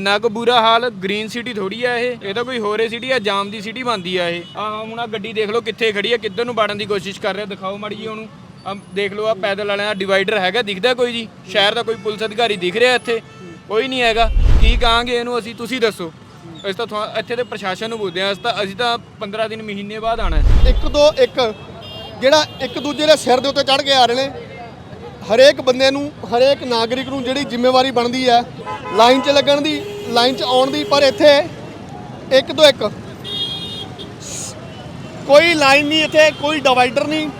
ਇੰਨਾ ਕੁ ਬੁਰਾ ਹਾਲ ਗ੍ਰੀਨ ਸਿਟੀ ਥੋੜੀ ਆ ਇਹ। ਇਹ ਤਾਂ ਕੋਈ ਹੋਰੇ ਸਿਟੀ ਆ, ਜਾਮ ਦੀ ਸਿਟੀ ਬਣਦੀ ਆ ਇਹ। ਆ ਹੁਣ ਆ ਗੱਡੀ ਦੇਖ ਲਓ ਕਿੱਥੇ ਖੜੀ ਆ, ਕਿੱਧਰ ਨੂੰ ਵੜਨ ਦੀ ਕੋਸ਼ਿਸ਼ ਕਰ ਰਿਹਾ, ਦਿਖਾਓ ਮਾੜੀ ਜੀ ਉਹਨੂੰ। ਆ ਦੇਖ ਲਓ ਆ ਪੈਦਲ ਵਾਲਿਆਂ ਦਾ ਡਿਵਾਈਡਰ ਹੈਗਾ, ਦਿਖਦਾ ਕੋਈ ਜੀ? ਸ਼ਹਿਰ ਦਾ ਕੋਈ ਪੁਲਿਸ ਅਧਿਕਾਰੀ ਦਿਖ ਰਿਹਾ ਇੱਥੇ? ਕੋਈ ਨਹੀਂ ਹੈਗਾ। ਕੀ ਕਹਾਂਗੇ ਇਹਨੂੰ ਅਸੀਂ, ਤੁਸੀਂ ਦੱਸੋ। ਅਸੀਂ ਤਾਂ ਤੁਹਾ- ਇੱਥੇ ਦੇ ਪ੍ਰਸ਼ਾਸਨ ਨੂੰ ਬੋਲਦੇ ਆ ਅਸੀਂ ਤਾਂ ਅਸੀਂ ਤਾਂ 15 ਦਿਨ ਮਹੀਨੇ ਬਾਅਦ ਆਣਾ ਹੈ। ਇੱਕ, ਦੋ, ਇੱਕ। ਜਿਹੜਾ ਇੱਕ ਦੂਜੇ ਦੇ ਸਿਰ ਦੇ ਉੱਤੇ ਚੜ ਕੇ ਆ ਰਹੇ ਨੇ। ਹਰੇਕ ਬੰਦੇ ਨੂੰ, ਹਰੇਕ ਨਾਗਰਿਕ ਨੂੰ ਜਿਹੜੀ ਜ਼ਿੰਮੇਵਾਰੀ ਬਣਦੀ ਹੈ ਲਾਈਨ 'ਚ ਲੱਗਣ ਦੀ ਲਾਈਨ 'ਚ ਆਉਣ ਦੀ ਪਰ ਇੱਥੇ ਇੱਕ ਤੋਂ ਇੱਕ। ਕੋਈ ਲਾਈਨ ਨਹੀਂ ਇੱਥੇ ਕੋਈ ਡਿਵਾਈਡਰ ਨਹੀਂ।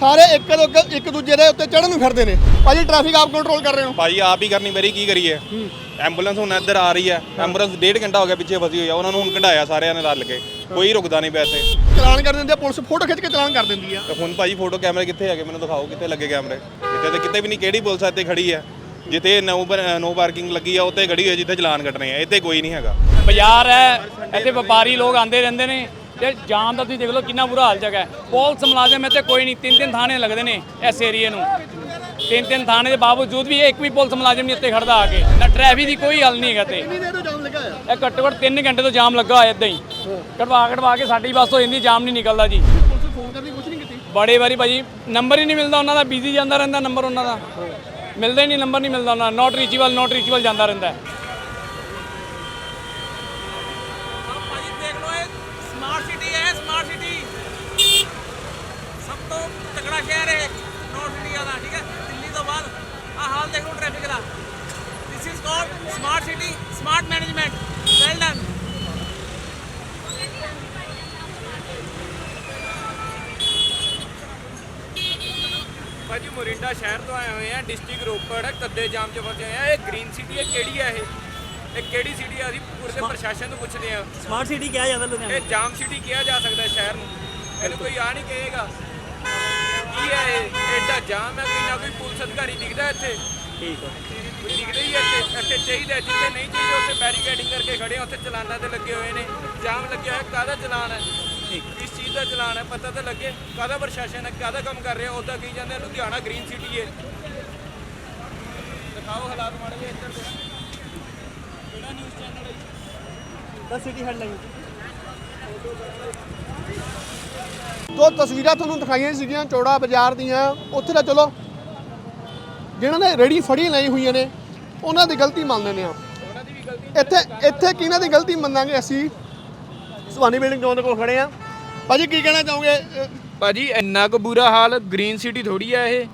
ਸਾਰੇ ਇੱਕ ਤੋਂ ਇੱਕ- ਦੂਜੇ ਦੇ ਉੱਤੇ ਚੜਨ ਨੂੰ ਫਿਰਦੇ ਨੇ। ਭਾਜੀ ਟ੍ਰੈਫਿਕ ਆਪ ਕੰਟਰੋਲ ਕਰ ਰਹੇ ਹੋ? ਭਾਜੀ ਆਪ ਹੀ ਕਰਨੀ ਮੇਰੀ ਕੀ ਕਰੀਏ? ਐਂਬੂਲੈਂਸ ਹੁਣ ਇੱਧਰ ਆ ਰਹੀ ਹੈ। ਐਂਬੂਲੈਂਸ ਡੇਢ ਘੰਟਾ ਹੋ ਗਿਆ ਪਿੱਛੇ ਫਸੀ ਹੋਈ ਆ। ਉਹਨਾਂ ਨੂੰ ਹੁਣ ਕਢਾਇਆ ਸਾਰਿਆਂ ਨੇ ਰਲ ਕੇ। ਕੋਈ ਰੁਕਦਾ ਨਹੀਂ ਪਿਆ ਇੱਥੇ। ਚਲਾਨ ਕਰ ਦਿੰਦੇ ਆ ਪੁਲਿਸ ਫੋਟੋ ਖਿੱਚ ਕੇ ਚਲਾਨ ਕਰ ਦਿੰਦੀ ਆ। ਤੇ ਹੁਣ ਭਾਜੀ ਫੋਟੋ ਕੈਮਰੇ ਕਿੱਥੇ ਹੈਗੇ? ਮੈਨੂੰ ਦਿਖਾਓ ਕਿੱਥੇ ਲੱਗੇ ਕੈਮਰੇ। ਇੱਥੇ ਤੇ ਕਿਤੇ ਵੀ ਨਹੀਂ ਕਿਹੜੀ ਪੁਲਿਸ ਇੱਥੇ ਖੜੀ ਹੈ? ਜਿੱਥੇ ਨੋ ਨੋ ਪਾਰਕਿੰਗ ਲੱਗੀ ਆ ਉੱਥੇ ਖੜੀ ਹੋਈ ਜਿੱਥੇ ਚਲਾਨ ਕੱਟਣੇ ਆ। ਇੱਥੇ ਕੋਈ ਨਹੀਂ ਹੈਗਾ। ਬਾਜ਼ਾਰ ਹੈ ਇੱਥੇ ਵਪਾਰੀ ਲੋਕ ਆਂਦੇ ਰਹਿੰਦੇ ਨੇ। ਤੇ ਜਾਮ ਦਾ ਤੁਸੀਂ ਦੇਖ ਲਓ ਕਿੰਨਾ ਬੁਰਾ ਹਾਲ ਜਗ੍ਹਾ ਹੈ। ਪੁਲਿਸ ਮੁਲਾਜ਼ਮ ਇੱਥੇ ਕੋਈ ਨਹੀਂ ਤਿੰਨ ਤਿੰਨ ਥਾਣੇ ਲੱਗਦੇ ਨੇ ਇਸ ਏਰੀਏ ਨੂੰ। ਤਿੰਨ ਤਿੰਨ ਥਾਣੇ ਦੇ ਬਾਵਜੂਦ ਵੀ ਇੱਕ ਵੀ ਪੁਲਿਸ ਮੁਲਾਜ਼ਮ ਨਹੀਂ ਇੱਥੇ ਖੜਦਾ ਆ ਕੇ। ਨਾ ਟ੍ਰੈਫਿਕ ਦੀ ਕੋਈ ਹੱਲ ਨਹੀਂ ਹੈਗਾ ਤੇ ਇਹ ਘੱਟੋ ਘੱਟ 3 ਘੰਟੇ ਤੋਂ ਜਾਮ ਲੱਗਾ ਹੋਇਆ ਇਦਾਂ ਹੀ। ਕਢਵਾ ਕਢਵਾ ਕੇ ਸਾਡੀ ਬੱਸ ਹੋ ਜਾਂਦੀ ਜਾਮ ਨਹੀਂ ਨਿਕਲਦਾ ਜੀ। ਪੁਲਿਸ ਫੋਨ ਕਰਦੀ ਕੁਝ ਨਹੀਂ ਕੀਤੀ? ਬੜੇ ਵਾਰੀ ਭਾਜੀ ਨੰਬਰ ਹੀ ਨਹੀਂ ਮਿਲਦਾ ਉਹਨਾਂ ਦਾ ਬਿਜ਼ੀ ਜਾਂਦਾ ਰਹਿੰਦਾ ਨੰਬਰ ਉਹਨਾਂ ਦਾ। ਮਿਲਦਾ ਨਹੀਂ, ਨੰਬਰ ਨਹੀਂ ਮਿਲਦਾ ਉਹਨਾਂ ਦਾ। ਰੀਚੇਬਲ ਨਾਟ ਰੀਚੇਬਲ ਜਾਂਦਾ ਰਹਿੰਦਾ ਹੈ। ਭਾਜੀ ਦੇਖ ਲਓ ਇਹ ਸਮਾਰਟ ਸਿਟੀ ਹੈ ਸਮਾਰਟ ਸਿਟੀ ਸਭ ਤੋਂ ਤਕੜਾ ਸ਼ਹਿਰ ਹੈ ਨੌਰਥ ਇੰਡੀਆ ਦਾ, ਠੀਕ ਹੈ? ਦਿੱਲੀ ਤੋਂ ਬਾਅਦ ਆ ਹਾਲ ਦੇਖ ਲਓ traffic the. This is called smart city smart management well done ਭਾਜੀ ਮੋਰਿੰਡਾ ਸ਼ਹਿਰ ਤੋਂ ਆਏ ਹੋਏ ਆ ਡਿਸਟ੍ਰਿਕਟ ਰੋਪੜ ਕੱਦੇ ਜਾਮ 'ਚ ਫਸੇ ਹੋਏ ਆ। ਇਹ ਗ੍ਰੀਨ ਸਿਟੀ ਹੈ ਕਿਹੜੀ ਆ ਇਹ? ਇਹ ਕਿਹੜੀ ਸਿਟੀ ਆ? ਅਸੀਂ ਪੂਰੇ ਦੇ ਪ੍ਰਸ਼ਾਸਨ ਨੂੰ ਪੁੱਛਦੇ ਆ। ਸਮਾਰਟ ਸਿਟੀ ਕਿਹਾ ਜਾਂਦਾ ਲੁਧਿਆਣਾ ਇਹ ਜਾਮ ਸਿਟੀ ਕਿਹਾ ਜਾ ਸਕਦਾ ਹੈ ਸ਼ਹਿਰ ਨੂੰ। ਇਹਨੂੰ ਕੋਈ ਆ ਨਹੀਂ ਕਹੇਗਾ। ਕੀ ਹੈ ਇਹ? ਐਡਾ ਜਾਮ ਹੈ ਕੋਈ ਨਾ ਕੋਈ ਪੁਲਿਸ ਅਧਿਕਾਰੀ ਦਿਖਦਾ ਇੱਥੇ? ਠੀਕ ਹੈ ਦਿਖਦਾ ਹੀ ਹੈ ਇੱਥੇ? ਇੱਥੇ ਚਾਹੀਦਾ ਹੈ, ਜਿੱਥੇ ਨਹੀਂ ਚਾਹੀਦਾ ਉੱਥੇ ਬੈਰੀਕੇਡਿੰਗ ਕਰਕੇ ਖੜੇ ਆ ਉੱਥੇ ਚਲਾਨਾਂ ਤੇ ਲੱਗੇ ਹੋਏ ਨੇ। ਜਾਮ ਲੱਗਿਆ ਹੋਇਆ ਕਾਹਦਾ ਚਲਾਨ ਹੈ ਕਿਸ ਚੀਜ਼ ਦਾ ਚਲਾਨ ਹੈ? ਪਤਾ ਤਾਂ ਲੱਗੇ। ਕਾਹਦਾ ਪ੍ਰਸ਼ਾਸਨ ਹੈ? ਕਾਹਦਾ ਕੰਮ ਕਰ ਰਿਹਾ? ਉਹਦਾ ਕਹੀ ਜਾਂਦੇ? ਲੁਧਿਆਣਾ ਗ੍ਰੀਨ ਸਿਟੀ ਹੈ। ਦਿਖਾਓ ਹਾਲਾਤ ਮਾੜੇ ਜਿਹੇ ਇੱਧਰ ਦੇ। ਕਿਹੜਾ ਨਿਊਜ਼ ਚੈਨਲ ਹੈ? 10 ਸਿਟੀ ਹੈਡਲਾਈਨ ਜੋ ਤਸਵੀਰਾਂ ਤੁਹਾਨੂੰ ਦਿਖਾਈਆਂ ਸੀਗੀਆਂ ਚੌੜਾ ਬਾਜ਼ਾਰ ਦੀਆਂ। ਉੱਥੇ ਤਾਂ ਚਲੋ ਜਿਨ੍ਹਾਂ ਨੇ ਰੇੜੀ ਫੜੀ ਲਈ ਹੋਈਆਂ ਨੇ ਉਹਨਾਂ ਦੀ ਗਲਤੀ ਮੰਨ ਲੈਂਦੇ ਆ ਇੱਥੇ ਇੱਥੇ ਕਿਹਨਾਂ ਦੀ ਗਲਤੀ ਮੰਨਾਂਗੇ ਅਸੀਂ? ਸੁਹਾਨੀ ਬਿਲਡਿੰਗ ਚੌਂਕ ਦੇ ਕੋਲ ਖੜੇ ਆ ਭਾਜੀ ਕੀ ਕਹਿਣਾ ਚਾਹੋਗੇ? ਭਾਜੀ ਇੰਨਾ ਕੁ ਬੁਰਾ ਹਾਲ ਗ੍ਰੀਨ ਸਿਟੀ ਥੋੜੀ ਆ ਇਹ।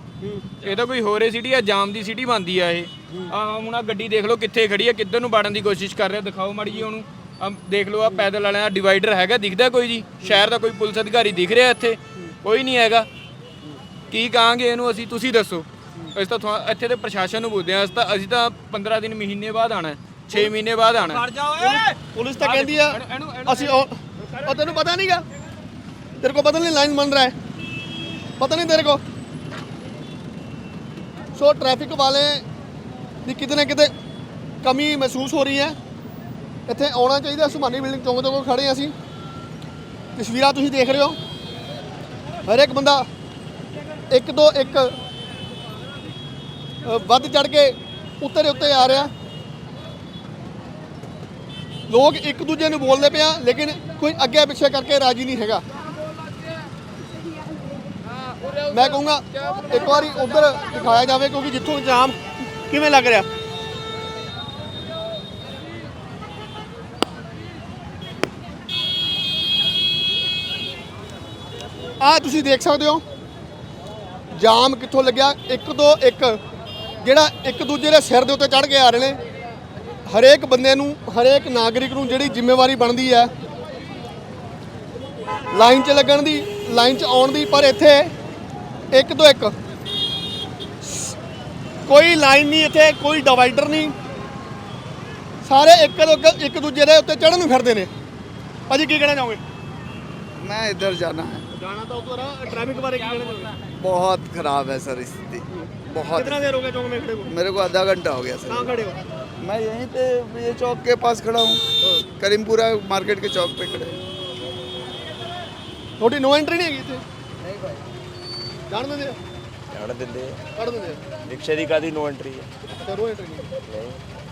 ਇਹ ਤਾਂ ਕੋਈ ਹੋਰੇ ਸਿਟੀ ਆ ਜਾਮ ਦੀ ਸਿਟੀ ਬਣਦੀ ਆ ਇਹ। ਆ ਹੁਣ ਆ ਗੱਡੀ ਦੇਖ ਲਓ ਕਿੱਥੇ ਖੜੀ ਆ ਕਿੱਧਰ ਨੂੰ ਵੜਨ ਦੀ ਕੋਸ਼ਿਸ਼ ਕਰ ਰਿਹਾ ਦਿਖਾਓ ਮਾੜੀ ਜੀ ਉਹਨੂੰ। ਆ ਦੇਖ ਲਓ ਆ ਪੈਦਲ ਵਾਲਿਆਂ ਦਾ ਡਿਵਾਈਡਰ ਹੈਗਾ ਦਿਖਦਾ ਕੋਈ ਜੀ? ਸ਼ਹਿਰ ਦਾ ਕੋਈ ਪੁਲਿਸ ਅਧਿਕਾਰੀ ਦਿਖ ਰਿਹਾ ਇੱਥੇ? ਕੋਈ ਨਹੀਂ ਹੈਗਾ। ਕੀ ਕਹਾਂਗੇ ਇਹਨੂੰ ਅਸੀਂ ਤੁਸੀਂ ਦੱਸੋ। ਅਸੀਂ ਤਾਂ ਇੱਥੇ ਦੇ ਪ੍ਰਸ਼ਾਸਨ ਨੂੰ ਪੁੱਛਦੇ ਆ ਅਸੀਂ ਤਾਂ ਅਸੀਂ ਤਾਂ 15 ਦਿਨ ਮਹੀਨੇ ਬਾਅਦ ਆਣਾ 6 ਮਹੀਨੇ ਬਾਅਦ ਆਣਾ ਪੁਲਿਸ ਤਾਂ ਕਹਿੰਦੀ ਆ ਅਸੀਂ ਉਹ ਤੈਨੂੰ ਪਤਾ ਨਹੀਂਗਾ ਤੇਰੇ ਕੋ ਪਤਾ ਨਹੀਂ ਲਾਈਨ ਬਣ ਰਹਾ ਹੈ ਪਤਾ ਨਹੀਂ ਤੇਰੇ ਕੋ ਸੋ ਟ੍ਰੈਫਿਕ ਵਾਲੇ ਦੀ ਕਿਤੇ ਨਾ ਕਿਤੇ ਕਮੀ ਮਹਿਸੂਸ ਹੋ ਰਹੀ ਹੈ ਇੱਥੇ ਆਉਣਾ ਚਾਹੀਦਾ ਸੁਮਾਨੀ ਬਿਲਡਿੰਗ ਚੌਂਕ ਦੇ ਖੜੇ ਹਾਂ ਅਸੀਂ ਤਸਵੀਰਾਂ ਤੁਸੀਂ ਦੇਖ ਰਹੇ ਹੋ ਹਰ ਇੱਕ ਬੰਦਾ ਇੱਕ ਤੋਂ ਇੱਕ ਵੱਧ ਚੜ ਕੇ ਉੱਤੇ ਉੱਤੇ ਆ ਰਿਹਾ ਲੋਕ ਇੱਕ ਦੂਜੇ ਨੂੰ ਬੋਲਦੇ ਪਿਆ ਲੇਕਿਨ ਕੋਈ ਅੱਗੇ ਪਿੱਛੇ ਕਰਕੇ ਰਾਜੀ ਨਹੀਂ ਹੈਗਾ ਮੈਂ ਕਹੂੰਗਾ, ਇੱਕ ਵਾਰੀ ਉਧਰ ਦਿਖਾਇਆ ਜਾਵੇ ਕਿਉਂਕਿ ਜਿੱਥੋਂ ਜਾਮ ਕਿਵੇਂ ਲੱਗ ਰਿਹਾ। ਆ ਤੁਸੀਂ ਦੇਖ ਸਕਦੇ ਹੋ, ਜਾਮ ਕਿੱਥੋਂ ਲੱਗਿਆ, ਇੱਕ ਦੋ ਇੱਕ, ਜਿਹੜਾ ਇੱਕ ਦੂਜੇ ਦੇ ਸਿਰ ਦੇ ਉੱਤੇ ਚੜ ਕੇ ਆ ਰਹੇ ਨੇ। ਹਰੇਕ ਬੰਦੇ ਨੂੰ, ਹਰੇਕ ਨਾਗਰਿਕ ਨੂੰ ਜਿਹੜੀ ਜ਼ਿੰਮੇਵਾਰੀ ਬਣਦੀ ਹੈ, ਲਾਈਨ 'ਚ ਲੱਗਣ ਦੀ, ਲਾਈਨ 'ਚ ਆਉਣ ਦੀ, ਪਰ ਇੱਥੇ ਇੱਕ ਤੋਂ ਇੱਕ ਕੋਈ ਲਾਈਨ ਨਹੀਂ ਇੱਥੇ ਕੋਈ ਡਿਵਾਈਡਰ ਨਹੀਂ ਸਾਰੇ ਇੱਕ ਤੋਂ ਇੱਕ- ਇੱਕ ਦੂਜੇ ਦੇ ਉੱਤੇ ਚੜਨ ਨੂੰ ਫਿਰਦੇ ਨੇ ਭਾਜੀ ਕੀ ਕਹਿਣਾ ਚਾਹੋਗੇ मैं इधर जाना है ਜਾਣਾ ਤਾਂ ਉਧਰ ਟ੍ਰੈਫਿਕ ਬਾਰੇ ਕੀ ਕਹਿਣਾ ਚਾਹੋਗੇ बहुत खराब है सर स्थिति बहुत ਕਿੰਨਾ ਦੇਰ ਹੋ ਗਿਆ ਚੌਂਕ में खड़े को मेरे को आधा घंटा हो गया कहाँ सर खड़े हो मैं यहीं पे ये चौक के पास खड़ा हूँ करीमपुरा मार्केट के चौक पे खड़े ਤੁਹਾਡੀ ਨੋ ਐਂਟਰੀ ਨਹੀਂ ਹੈਗੀ ਇੱਥੇ ਨਹੀਂ ਭਾਈ ਜਾਣ ਦਿੰਦੇ ਆ? ਜਾਣ ਦਿੰਦੇ ਕੱਢ ਦਿੰਦੇ ਆ। ਰਿਕਸ਼ੇ ਦੀ ਕਾਦੀ ਨੋ ਐਂਟਰੀ ਹੈ ਅੱਛਾ ਨੋ ਐਂਟਰੀ ਨਹੀਂ।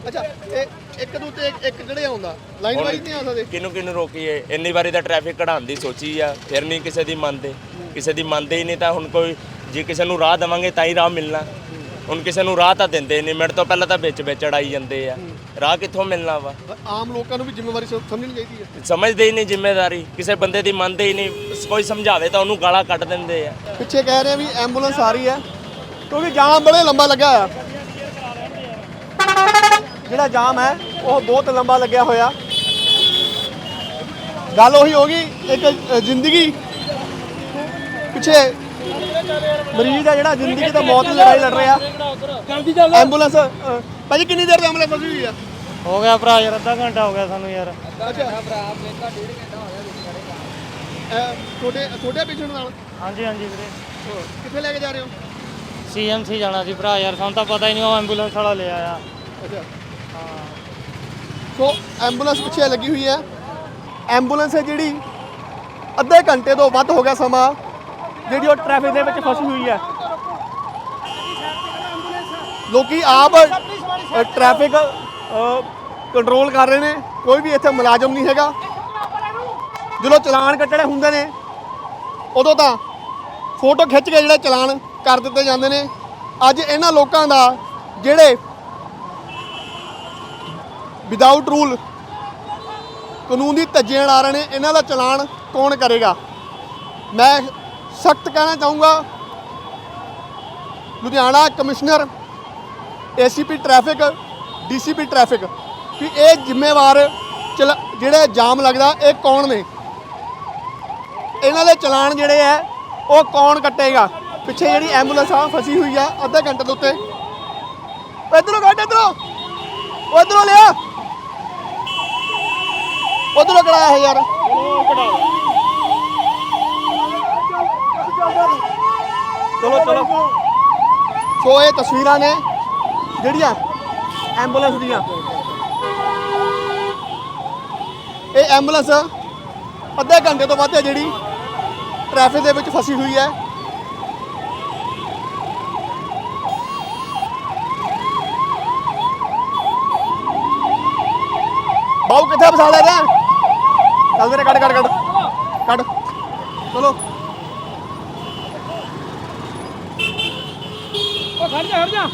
ਅੱਛਾ ਇਹ ਇੱਕ ਦੂ ਤੇ ਇੱਕ- ਇੱਕ ਜਿਹੜੇ ਆਉਂਦਾ? ਲਾਈਨ ਵਾਈਜ਼ ਨਹੀਂ ਆ ਸਕਦੇ ਕਿਹਨੂੰ ਕਿਹਨੂੰ ਰੋਕੀਏ ਇੰਨੀ ਵਾਰੀ ਤਾਂ ਟ੍ਰੈਫਿਕ ਕਢਾਉਣ ਦੀ ਸੋਚੀ ਆ ਫਿਰ ਨਹੀਂ ਕਿਸੇ ਦੀ ਮੰਨਦੇ। ਕਿਸੇ ਦੀ ਮੰਨਦੇ ਹੀ ਨਹੀਂ ਤਾਂ ਹੁਣ ਕੋਈ ਜੇ ਕਿਸੇ ਨੂੰ ਰਾਹ ਦੇਵਾਂਗੇ ਤਾਂ ਹੀ ਰਾਹ ਮਿਲਣਾ। ਹੁਣ ਕਿਸੇ ਨੂੰ ਰਾਹ ਤਾਂ ਦਿੰਦੇ ਨਹੀਂ। ਮਿੰਟ ਤੋਂ ਪਹਿਲਾਂ ਤਾਂ ਵਿੱਚ ਵਿੱਚ ਅੜਾਈ ਜਾਂਦੇ ਆ। ਰਾਹ ਕਿੱਥੋਂ ਮਿਲਣਾ ਵਾ? ਆਮ ਲੋਕਾਂ ਨੂੰ ਵੀ ਜ਼ਿੰਮੇਵਾਰੀ ਸ- ਸਮਝਣੀ ਚਾਹੀਦੀ ਹੈ। ਸਮਝਦੇ ਹੀ ਨਹੀਂ ਜ਼ਿੰਮੇਵਾਰੀ ਕਿਸੇ ਬੰਦੇ ਦੀ ਮੰਨਦੇ ਹੀ ਨਹੀਂ। ਕੋਈ ਸਮਝਾਵੇ ਤਾਂ ਉਹਨੂੰ ਗਾਲਾਂ ਕੱਢ ਦਿੰਦੇ ਆ। ਪਿੱਛੇ ਕਹਿ ਰਹੇ ਆ ਵੀ ਐਂਬੂਲੈਂਸ ਆ ਰਹੀ ਹੈ। ਕਿਉਂਕਿ ਜਾਮ ਬੜੇ ਲੰਬਾ ਲੱਗਾ ਆ ਜਿਹੜਾ ਜਾਮ ਹੈ ਉਹ ਬਹੁਤ ਲੰਬਾ ਲੱਗਿਆ ਹੋਇਆ। ਗੱਲ ਉਹੀ ਹੋ ਗਈ ਇੱਕ ਅ, ਜ਼ਿੰਦਗੀ ਪਿੱਛੇ ਮਰੀਜ਼ ਆ ਜਿਹੜਾ ਜ਼ਿੰਦਗੀ ਤੇ ਮੌਤ ਦੀ ਲੜਾਈ ਲੜ ਰਿਹਾ। ਐਂਬੂਲੈਂਸ ਅ, ਭਾਜੀ ਕਿੰਨੀ ਦੇਰ ਤੋਂ ਐਂਬੂਲੈਂਸ ਫਸੀ ਹੋਈ ਆ? ਹੋ ਗਿਆ ਭਰਾ ਯਾਰ ਅੱਧਾ ਘੰਟਾ ਹੋ ਗਿਆ ਸਾਨੂੰ ਯਾਰ। ਅ, ਤੁਹਾਡੇ ਤੁਹਾਡੇ ਪੇਸ਼ੈਂਟ ਨਾਲ? ਹਾਂਜੀ ਹਾਂਜੀ ਵੀਰੇ। ਅ, ਕਿੱਥੇ ਲੈ ਕੇ ਜਾ ਰਹੇ ਹੋ? ਸੀਐਮਸੀ ਜਾਣਾ ਸੀ ਭਰਾ ਯਾਰ ਸਾਨੂੰ ਤਾਂ ਪਤਾ ਹੀ ਨਹੀਂ ਉਹ ਐਂਬੂਲੈਂਸ ਵਾਲਾ ਲੈ ਆਇਆ। ਅੱਛਾ। ਸੋ ਐਂਬੂਲੈਂਸ ਪਿੱਛੇ ਲੱਗੀ ਹੋਈ ਹੈ ਐਂਬੂਲੈਂਸ ਹੈ ਜਿਹੜੀ ਅੱਧੇ ਘੰਟੇ ਤੋਂ ਵੱਧ ਹੋ ਗਿਆ ਸਮਾਂ। ਜਿਹੜੀ ਉਹ ਟ੍ਰੈਫਿਕ ਦੇ ਵਿੱਚ ਫਸੀ ਹੋਈ ਹੈ। ਲੋਕੀ ਆਪ ਟ੍ਰੈਫਿਕ ਕੰਟਰੋਲ ਕਰ ਰਹੇ ਨੇ। ਕੋਈ ਵੀ ਇੱਥੇ ਮੁਲਾਜ਼ਮ ਨਹੀਂ ਹੈਗਾ। ਜਦੋਂ ਚਲਾਨ ਕੱਟਣੇ ਹੁੰਦੇ ਨੇ, ਉਦੋਂ ਤਾਂ ਫੋਟੋ ਖਿੱਚ ਕੇ ਜਿਹੜੇ ਚਲਾਨ ਕਰ ਦਿੱਤੇ ਜਾਂਦੇ ਨੇ। ਅੱਜ ਇਹਨਾਂ ਲੋਕਾਂ ਦਾ ਜਿਹੜੇ ਵਿਦਆਊਟ ਰੂਲ ਕਾਨੂੰਨ ਦੀ ਧੱਜੀਆਂ ਲਾ ਰਹੇ ਨੇ, ਇਹਨਾਂ ਦਾ ਚਲਾਨ ਕੌਣ ਕਰੇਗਾ? ਮੈਂ ਸਖਤ ਕਹਿਣਾ ਚਾਹੂੰਗਾ। Ludhiana commissioner ACP traffic DCP traffic ਕਿ ਇਹ ਜ਼ਿੰਮੇਵਾਰ ਚਲਾ- ਜਿਹੜੇ ਜਾਮ ਲੱਗਦਾ, ਇਹ ਕੌਣ ਨੇ? ਇਹਨਾਂ ਦੇ ਚਲਾਨ ਜਿਹੜੇ ਆ, ਉਹ ਕੌਣ ਕੱਟੇਗਾ? ਪਿੱਛੇ ਜਿਹੜੀ ਐਂਬੂਲੈਂਸ ਆ, ਫਸੀ ਹੋਈ ਆ, ਅੱਧੇ ਘੰਟੇ ਦੇ ਉੱਤੇ। ਉਹ ਇੱਧਰੋਂ ਕੱਢ, ਇੱਧਰੋਂ। ਉਹ ਇੱਧਰੋਂ ਲਿਆ। ਉਧਰੋਂ ਕਢਾਇਆ ਹੈ ਯਾਰ। ਚਲੋ ਚਲੋ। ਸੋ ਇਹ ਤਸਵੀਰਾਂ ਨੇ ਜਿਹੜੀਆਂ ਐਂਬੂਲੈਂਸ ਦੀਆਂ। ਇਹ ਐਂਬੂਲੈਂਸ ਅੱਧੇ ਘੰਟੇ ਤੋਂ ਵੱਧ ਹੈ ਜਿਹੜੀ ਟ੍ਰੈਫਿਕ ਦੇ ਵਿੱਚ ਫਸੀ ਹੋਈ ਹੈ। ਬਾਉ ਕਿੱਥੇ ਫਸਾ ਲੈ ਰਿਹਾ ਚੱਲ ਵੀਰੇ, ਕੱਢ ਕੱਢ ਕੱਢ। ਕੱਢ। ਚਲੋ। ਜਾ ਜਾ।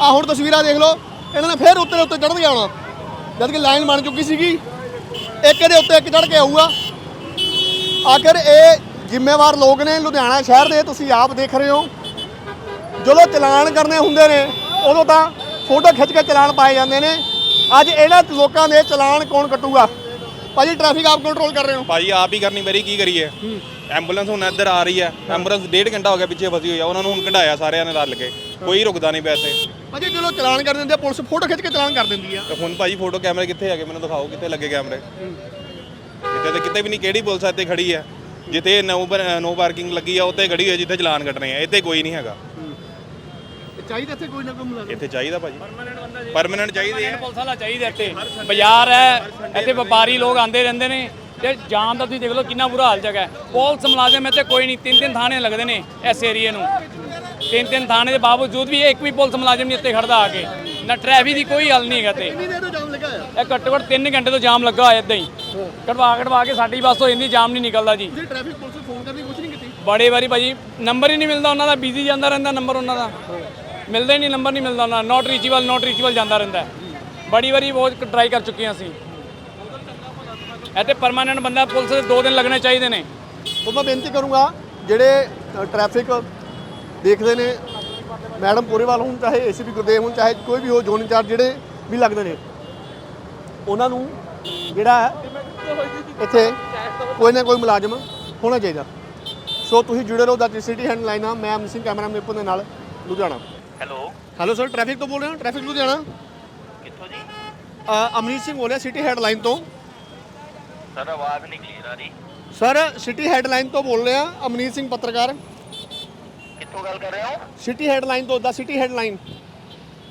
ਆ ਹੁਣ ਤਸਵੀਰਾਂ ਦੇਖ ਲਓ ਇਹਨਾਂ ਨੇ ਫੇਰ ਉੱਤੇ ਉੱਤੇ ਚੜ੍ਹ ਜਾਣਾ। ਜਦ ਕਿ ਲਾਈਨ ਬਣ ਚੁੱਕੀ ਸੀਗੀ ਇੱਕ ਇਹਦੇ ਉੱਤੇ ਇੱਕ ਚੜ੍ਹ ਕੇ ਆਊਗਾ। ਆਖਰ ਇਹ ਜ਼ਿੰਮੇਵਾਰ ਲੋਕ ਨੇ ਲੁਧਿਆਣਾ ਸ਼ਹਿਰ ਦੇ ਤੁਸੀਂ ਆਪ ਦੇਖ ਰਹੇ ਹੋ। ਜਦੋਂ ਚਲਾਨ ਕਰਨੇ ਹੁੰਦੇ ਨੇ ਉਦੋਂ ਤਾਂ ਫੋਟੋ ਖਿੱਚ ਕੇ ਚਲਾਨ ਪਾਏ ਜਾਂਦੇ ਨੇ। ਅੱਜ ਇਹਨਾਂ ਲੋਕਾਂ ਦੇ ਚਲਾਨ ਕੌਣ ਕੱਟੂਗਾ? ਭਾਜੀ ਟ੍ਰੈਫਿਕ ਆਪ ਕੰਟਰੋਲ ਕਰ ਰਹੇ ਹੋ। ਭਾਜੀ ਆਪ ਹੀ ਕਰਨੀ ਮੇਰੀ ਕੀ ਕਰੀਏ? ਐਂਬੂਲੈਂਸ ਹੁਣ ਇੱਧਰ ਆ ਰਹੀ ਹੈ। ਐਂਬੂਲੈਂਸ ਡੇਢ ਘੰਟਾ ਹੋ ਗਿਆ ਪਿੱਛੇ ਫਸੀ ਹੋਈ ਆ। ਉਹਨਾਂ ਨੂੰ ਹੁਣ ਕਢਾਇਆ ਸਾਰਿਆਂ ਨੇ ਰਲ ਕੇ। ਕੋਈ ਰੁਕਦਾ ਨਹੀਂ ਪਿਆ ਇੱਥੇ। ਭਾਜੀ ਜਦੋਂ ਚਲਾਨ ਕਰ ਦਿੰਦੇ ਆ ਪੁਲਿਸ ਫੋਟੋ ਖਿੱਚ ਕੇ ਚਲਾਨ ਕਰ ਦਿੰਦੀ ਆ। ਤੇ ਹੁਣ ਭਾਜੀ ਫੋਟੋ ਕੈਮਰੇ ਕਿੱਥੇ ਹੈਗੇ? ਮੈਨੂੰ ਦਿਖਾਓ ਕਿੱਥੇ ਲੱਗੇ ਕੈਮਰੇ? ਇੱਥੇ ਤੇ ਕਿਤੇ ਵੀ ਨਹੀਂ ਕਿਹੜੀ ਪੁਲਿਸ ਇੱਥੇ ਖੜੀ ਹੈ ਜਿੱਥੇ ਨੋ ਨੋ ਪਾਰਕਿੰਗ ਲੱਗੀ ਆ ਉੱਥੇ ਖੜੀ ਹੋਈ ਜਿੱਥੇ ਚਲਾਨ ਕੱਟਣੇ ਆ। ਇੱਥੇ ਕੋਈ ਨਹੀਂ ਹੈਗਾ। ਚਾਹੀਦਾ ਇੱਥੇ ਕੋਈ ਨਾ ਕੋਈ ਮੁਲਾਜ਼ਮ? ਇੱਥੇ ਚਾਹੀਦਾ ਭਾਜੀ। ਪਰਮਨੈਂਟ ਚਾਹੀਦੇ ਆ। ਪੁਲਿਸ ਵਾਲਾ ਚਾਹੀਦਾ ਇੱਥੇ। ਬਾਜ਼ਾਰ ਹੈ ਇੱਥੇ ਵਪਾਰੀ ਲੋਕ ਆਉਂਦੇ ਰਹਿੰਦੇ ਨੇ। ਤੇ ਜਾਮ ਦਾ ਤੁਸੀਂ ਦੇਖ ਲਓ ਕਿੰਨਾ ਬੁਰਾ ਹਾਲ ਜਗ੍ਹਾ ਹੈ। ਪੁਲਿਸ ਮੁਲਾਜ਼ਮ ਇੱਥੇ ਕੋਈ ਨਹੀਂ ਤਿੰਨ ਤਿੰਨ ਥਾਣੇ ਲੱਗਦੇ ਨੇ ਇਸ ਏਰੀਏ ਨੂੰ। ਤਿੰਨ ਤਿੰਨ ਥਾਣੇ ਦੇ ਬਾਵਜੂਦ ਵੀ ਇੱਕ ਵੀ ਪੁਲਿਸ ਮੁਲਾਜ਼ਮ ਨਹੀਂ ਇੱਥੇ ਖੜਦਾ ਆ ਕੇ। ਨਾ ਟ੍ਰੈਫਿਕ ਦੀ ਕੋਈ ਹੱਲ ਨਹੀਂ ਹੈਗਾ ਤੇ ਇਹ ਘੱਟੋ ਘੱਟ 3 ਘੰਟੇ ਤੋਂ ਜਾਮ ਲੱਗਾ ਹੋਇਆ ਇਦਾਂ ਹੀ। ਕਢਵਾ ਕਢਵਾ ਕੇ ਸਾਡੀ ਬੱਸ ਤੋਂ ਇੰਨੀ ਜਾਮ ਨਹੀਂ ਨਿਕਲਦਾ ਜੀ। ਤੁਸੀਂ ਟ੍ਰੈਫਿਕ ਪੁਲਿਸ ਨੂੰ ਫੋਨ ਕਰਨੀ ਕੁਛ ਨਹੀਂ ਕੀਤੀ? ਬੜੇ ਵਾਰੀ ਭਾਜੀ ਨੰਬਰ ਹੀ ਨਹੀਂ ਮਿਲਦਾ ਉਹਨਾਂ ਦਾ ਬਿਜ਼ੀ ਜਾਂਦਾ ਰਹਿੰਦਾ ਨੰਬਰ ਉਹਨਾਂ ਦਾ। ਮਿਲਦਾ ਹੀ ਨਹੀਂ ਨੰਬਰ ਨਹੀਂ ਮਿਲਦਾ ਉਹਨਾਂ ਨਾਟ ਰੀਚੇਬਲ ਨਾਟ ਰੀਚੇਬਲ ਜਾਂਦਾ ਰਹਿੰਦਾ। ਹੈ। ਬੜੀ ਵਾਰੀ ਬਹੁਤ ਟਰਾਈ ਕਰ ਚੁੱਕੇ ਹਾਂ ਅਸੀਂ। ਇੱਥੇ ਪਰਮਾਨੈਂਟ ਬੰਦਾ ਪੁਲਿਸ ਦੇ 2 ਦਿਨ ਲੱਗਣੇ ਚਾਹੀਦੇ ਨੇ। ਤੋਂ ਮੈਂ ਬੇਨਤੀ ਕਰੂੰਗਾ ਜਿਹੜੇ ਟ੍ਰੈਫਿਕ ਦੇਖਦੇ ਨੇ ਮੈਡਮ ਪੂਰੇਵਾਲ ਹੋਣ ਚਾਹੇ ਏਸੀਪੀ ਗੁਰਦੇਵ ਹੋਣ ਚਾਹੇ ਕੋਈ ਵੀ ਹੋ ਜ਼ੋਨ ਇੰਚਾਰਜ ਜਿਹੜੇ ਵੀ ਲੱਗਦੇ ਨੇ ਉਹਨਾਂ ਨੂੰ ਜਿਹੜਾ ਇੱਥੇ ਕੋਈ ਨਾ ਕੋਈ ਮੁਲਾਜ਼ਮ ਹੋਣਾ ਚਾਹੀਦਾ। ਸੋ ਤੁਸੀਂ ਜੁੜੇ ਰਹੋ ਦਾ ਸਿਟੀ ਹੈਡਲਾਈਨ ਆ ਮੈਂ ਅਮਨ ਸਿੰਘ ਕੈਮਰਾ ਮੇਪਨ ਦੇ ਨਾਲ Ludhiana. Hello. Hello sir traffic ਤੋਂ ਬੋਲ ਰਹੇ ਹੋ? ਟ੍ਰੈਫਿਕ ਲੁਧਿਆਣਾ? ਕਿੱਥੋਂ ਜੀ? ਅ, ਅਮਨੀਤ ਸਿੰਘ ਬੋਲ ਰਿਹਾ ਸਿਟੀ ਹੈਡਲਾਈਨ ਤੋਂ। ਸਰ ਆਵਾਜ਼ ਨਹੀਂ ਕਲੀਅਰ ਆ ਰਹੀ। ਸਰ ਸਿਟੀ ਹੈਡਲਾਈਨ ਤੋਂ ਬੋਲ ਰਹੇ ਅਮਨੀਤ ਸਿੰਘ ਪੱਤਰਕਾਰ। ਕਿੱਥੋਂ ਗੱਲ ਕਰ ਰਹੇ ਹੋ? ਸਿਟੀ ਹੈਡਲਾਈਨ ਤੋਂ ਦਾ ਸਿਟੀ ਹੈਡਲਾਈਨ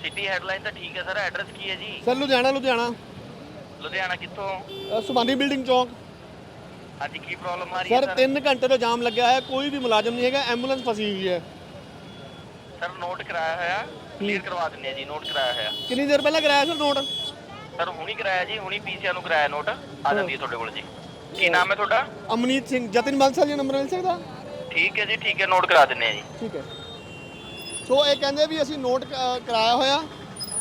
ਸਿਟੀ ਹੈਡਲਾਈਨ ਤਾਂ ਠੀਕ ਹੈ ਸਰ ਐਡਰੈਸ ਕੀ ਹੈ ਜੀ? ਸਰ ਲੁਧਿਆਣਾ ਲੁਧਿਆਣਾ। ਲੁਧਿਆਣਾ ਕਿੱਥੋਂ? ਅ, ਸੁਭਾਨੀ ਬਿਲਡਿੰਗ ਚੌਂਕ। ਅੱਜ ਕੀ ਪ੍ਰੋਬਲਮ ਆ ਰਹੀ ਹੈ ਸਰ 3 ਘੰਟੇ ਤੋਂ ਜਾਮ ਲੱਗਿਆ ਹੈ ਕੋਈ ਵੀ ਮੁਲਾਜ਼ਮ ਨਹੀਂ ਹੈਗਾ ਐਂਬੂਲੈਂਸ ਫਸੀ ਹੋਈ ਹੈ। ਸਰ ਨੋਟ ਕਰਾਇਆ ਹੋਇਆ। ਕਲੀਅਰ ਕਰਵਾ ਦਿੰਦੇ ਆ ਜੀ ਨੋਟ ਕਰਾਇਆ ਹੋਇਆ। ਕਿੰਨੀ ਦੇਰ ਪਹਿਲਾਂ ਕਰਾਇਆ ਸਰ ਨੋਟ ਸਰ ਹੁਣੀ ਕਰਾਇਆ ਜੀ ਹੁਣੀ ਪੀਸੀਆਰ ਨੂੰ ਕਰਾਇਆ ਨੋਟ ਆ ਜਾਂਦੀ ਹੈ ਤੁਹਾਡੇ ਕੋਲ ਜੀ। ਕੀ ਨਾਮ ਹੈ ਤੁਹਾਡਾ? ਅਮਨੀਤ ਸਿੰਘ ਜਤਿਨ ਬਾਂਸਲ ਜੀ ਨੰਬਰ ਮਿਲ ਸਕਦਾ? ਠੀਕ ਹੈ ਜੀ ਠੀਕ ਹੈ ਨੋਟ ਕਰਾ ਦਿੰਦੇ ਆ ਜੀ। ਠੀਕ ਹੈ। ਸੋ ਇਹ ਕਹਿੰਦੇ ਵੀ ਅਸੀਂ ਨੋਟ ਕਰਾਇਆ ਹੋਇਆ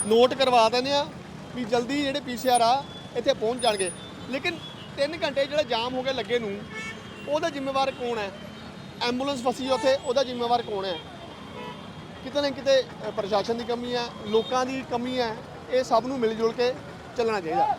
ਨੋਟ ਕਰਵਾ ਦਿੰਦੇ ਆ ਵੀ ਜਲਦੀ ਜਿਹੜੇ ਪੀਸੀਆਰ ਆ ਇੱਥੇ ਪਹੁੰਚ ਜਾਣਗੇ। ਲੇਕਿਨ 3 ਘੰਟੇ ਜਿਹੜਾ ਜਾਮ ਹੋ ਕੇ ਲੱਗੇ ਨੂੰ ਉਹਦਾ ਜ਼ਿੰਮੇਵਾਰ ਕੌਣ ਹੈ? ਐਂਬੂਲੈਂਸ ਫਸੀ ਉੱਥੇ ਉਹਦਾ ਜ਼ਿੰਮੇਵਾਰ ਕੌਣ ਹੈ? ਕਿਤੇ ਨਾ ਕਿਤੇ ਪ੍ਰਸ਼ਾਸਨ ਦੀ ਕਮੀ ਹੈ ਲੋਕਾਂ ਦੀ ਕਮੀ ਹੈ ਇਹ ਸਭ ਨੂੰ ਮਿਲ ਜੁਲ ਕੇ ਚੱਲਣਾ ਚਾਹੀਦਾ।